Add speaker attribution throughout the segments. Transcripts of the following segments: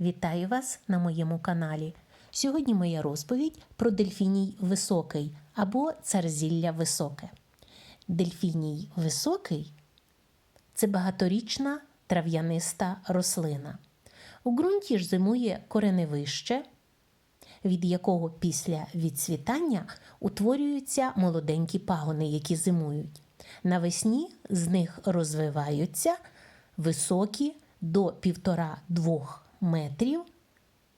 Speaker 1: Вітаю вас на моєму каналі. Сьогодні моя розповідь про дельфіній високий або царзілля високе. Дельфіній високий це багаторічна трав'яниста рослина. У ґрунті ж зимує кореневище, від якого після відцвітання утворюються молоденькі пагони, які зимують. Навесні з них розвиваються високі до 1,5-2 метрів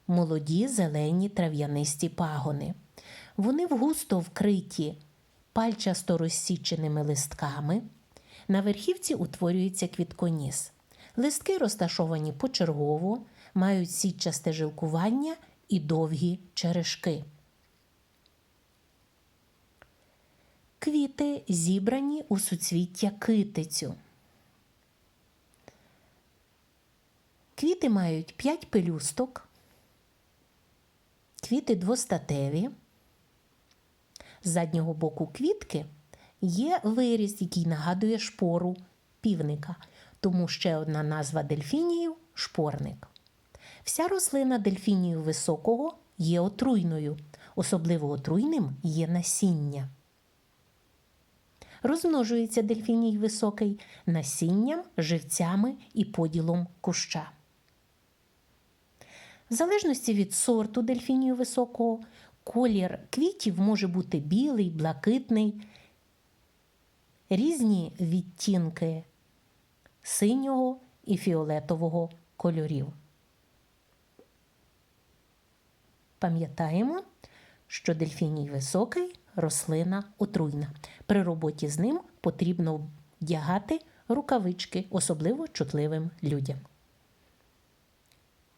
Speaker 1: молоді зелені трав'янисті пагони. Вони густо вкриті пальчасто розсіченими листками. На верхівці утворюється квітконіс. Листки розташовані почергово, мають сітчасте жилкування і довгі черешки. Квіти зібрані у суцвіття китицю. Квіти мають 5 пелюсток, квіти двостатеві. З заднього боку квітки є виріз, який нагадує шпору півника, тому ще одна назва дельфініїв шпорник. Вся рослина дельфінію високого є отруйною, особливо отруйним є насіння. Розмножується дельфіній високий насінням, живцями і поділом куща. В залежності від сорту дельфінію високого, колір квітів може бути білий, блакитний, різні відтінки синього і фіолетового кольорів. Пам'ятаємо, що дельфіній високий рослина отруйна. При роботі з ним потрібно вдягати рукавички, особливо чутливим людям.